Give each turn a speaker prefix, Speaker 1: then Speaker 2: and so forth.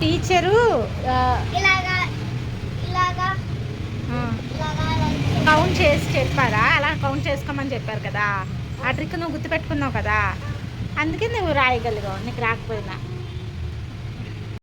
Speaker 1: Teacher count చేసి చెప్పారా? అలా కౌంట్ చేసుకోమని చెప్పారు కదా. ఆ ట్రిక్ నువ్వు గుర్తుపెట్టుకున్నావు కదా. అందుకే నువ్వు రాయగలిగావు నీకు రాకపోయినా.